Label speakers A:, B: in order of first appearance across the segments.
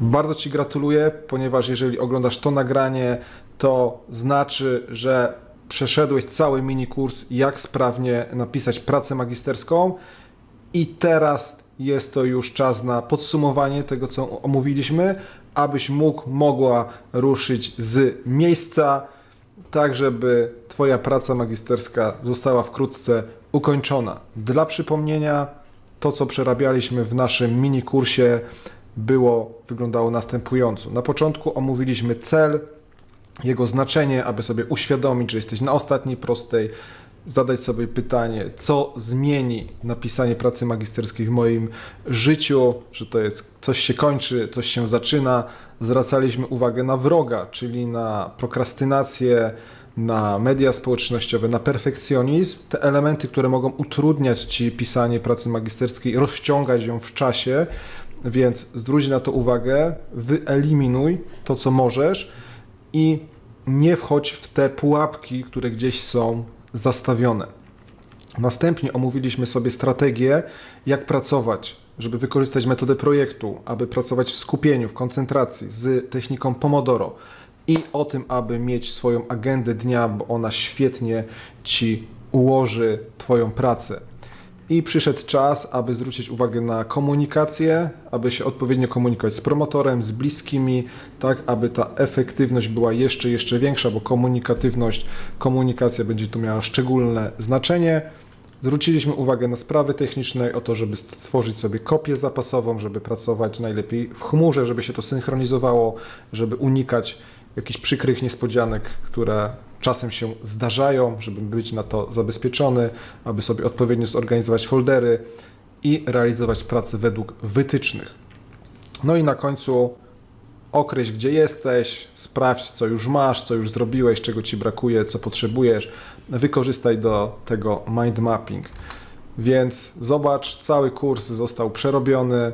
A: Bardzo Ci gratuluję, ponieważ jeżeli oglądasz to nagranie, to znaczy, że przeszedłeś cały mini kurs, jak sprawnie napisać pracę magisterską i teraz jest to już czas na podsumowanie tego, co omówiliśmy, abyś mógł, mogła ruszyć z miejsca, tak żeby Twoja praca magisterska została wkrótce ukończona. Dla przypomnienia, to co przerabialiśmy w naszym mini kursie było, wyglądało następująco. Na początku omówiliśmy cel, jego znaczenie, aby sobie uświadomić, że jesteś na ostatniej prostej, zadać sobie pytanie, co zmieni napisanie pracy magisterskiej w moim życiu, że to jest coś się kończy, coś się zaczyna. Zwracaliśmy uwagę na wroga, czyli na prokrastynację, na media społecznościowe, na perfekcjonizm, te elementy, które mogą utrudniać Ci pisanie pracy magisterskiej, rozciągać ją w czasie, więc zwróć na to uwagę, wyeliminuj to, co możesz i nie wchodź w te pułapki, które gdzieś są zastawione. Następnie omówiliśmy sobie strategię, jak pracować, żeby wykorzystać metodę projektu, aby pracować w skupieniu, w koncentracji z techniką Pomodoro i o tym, aby mieć swoją agendę dnia, bo ona świetnie ci ułoży Twoją pracę. I przyszedł czas, aby zwrócić uwagę na komunikację, aby się odpowiednio komunikować z promotorem, z bliskimi, tak aby ta efektywność była jeszcze, jeszcze większa, bo komunikatywność, komunikacja będzie tu miała szczególne znaczenie. Zwróciliśmy uwagę na sprawy techniczne, o to, żeby stworzyć sobie kopię zapasową, żeby pracować najlepiej w chmurze, żeby się to synchronizowało, żeby unikać jakichś przykrych niespodzianek, które czasem się zdarzają, żeby być na to zabezpieczony, aby sobie odpowiednio zorganizować foldery i realizować pracę według wytycznych. No i na końcu określ, gdzie jesteś, sprawdź, co już masz, co już zrobiłeś, czego ci brakuje, co potrzebujesz. Wykorzystaj do tego mind mapping. Więc zobacz, cały kurs został przerobiony.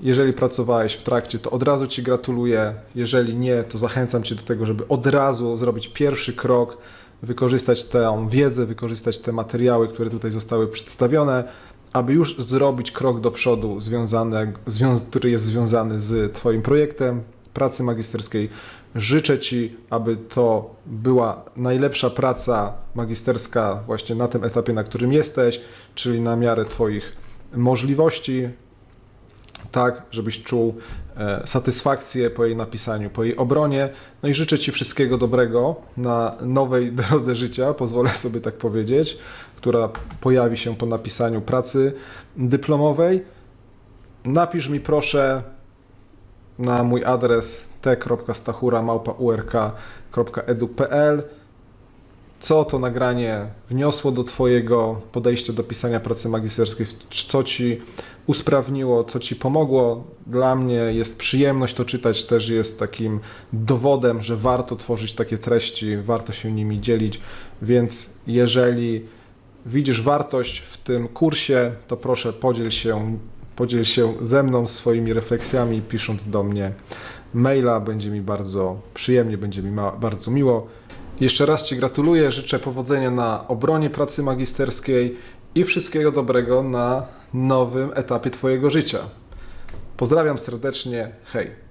A: Jeżeli pracowałeś w trakcie, to od razu Ci gratuluję. Jeżeli nie, to zachęcam Cię do tego, żeby od razu zrobić pierwszy krok, wykorzystać tę wiedzę, wykorzystać te materiały, które tutaj zostały przedstawione, aby już zrobić krok do przodu, związane, związ, który jest związany z Twoim projektem pracy magisterskiej. Życzę Ci, aby to była najlepsza praca magisterska właśnie na tym etapie, na którym jesteś, czyli na miarę Twoich możliwości, tak, żebyś czuł e, satysfakcję po jej napisaniu, po jej obronie. No i życzę Ci wszystkiego dobrego na nowej drodze życia, pozwolę sobie tak powiedzieć, która pojawi się po napisaniu pracy dyplomowej. Napisz mi proszę na mój adres t.stachura.urk.edu.pl co to nagranie wniosło do Twojego podejścia do pisania pracy magisterskiej, co Ci usprawniło, co Ci pomogło. Dla mnie jest przyjemność to czytać, też jest takim dowodem, że warto tworzyć takie treści, warto się nimi dzielić, więc jeżeli widzisz wartość w tym kursie, to proszę podziel się, podziel się ze mną swoimi refleksjami, pisząc do mnie maila, będzie mi bardzo przyjemnie, będzie mi bardzo miło. Jeszcze raz Ci gratuluję, życzę powodzenia na obronie pracy magisterskiej i wszystkiego dobrego na nowym etapie Twojego życia. Pozdrawiam serdecznie, hej.